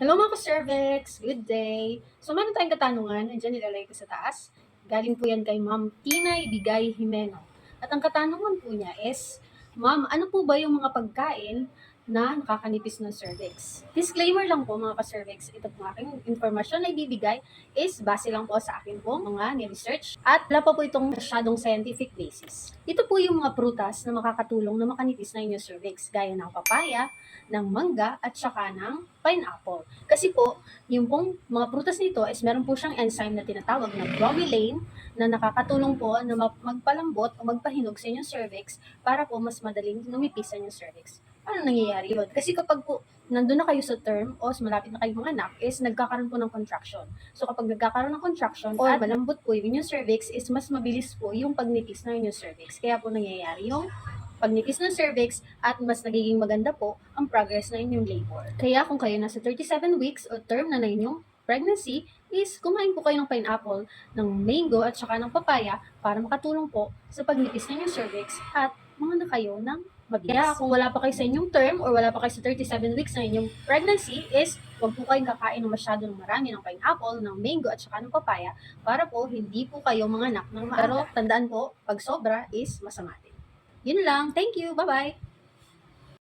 Hello mga ka-cervix! Good day! So meron tayong katanungan, nandiyan nilalagay ko sa taas. Galing po yan kay Ma'am Tina Ibigay Jimeno. At ang katanungan po niya is, Ma'am, ano po ba yung mga pagkain na nakakanipis ng cervix? Disclaimer lang po mga ka-cervix, ito po aking informasyon na ibibigay is base lang po sa akin po mga ni-research at wala pa po itong masyadong scientific basis. Ito po yung mga prutas na makakatulong na makanipis na inyong cervix gaya ng papaya, ng mangga at saka ng pineapple. Kasi po, yung pong mga prutas nito is meron po siyang enzyme na tinatawag na bromelain na nakakatulong po na ma- magpalambot o magpahinog sa inyong cervix para po mas madaling lumipis sa inyong cervix. Ano nangyayari yun? Kasi kapag po nandun na kayo sa term o malapit na kayo mga anak is nagkakaroon po ng contraction. So kapag nagkakaroon ng contraction or malambot po yung inyong cervix is mas mabilis po yung pagnipis ng inyong cervix. Kaya po nangyayari yung pagnipis ng cervix at mas nagiging maganda po ang progress na inyong labor. Kaya kung kayo nasa 37 weeks o term na na inyong pregnancy, is kumain po kayo ng pineapple, ng mango at saka ng papaya para makatulong po sa pagnipis ng inyong cervix at mga na kayo ng mabilis. Kaya kung wala pa kayo sa inyong term or wala pa kayo sa 37 weeks na inyong pregnancy is huwag po kayong kakain ng masyado ng marami ng pineapple, ng mango at saka ng papaya para po hindi po kayo mga anak ng maaga. Pero tandaan po, pag sobra is masama din. Yun lang. Thank you. Bye-bye.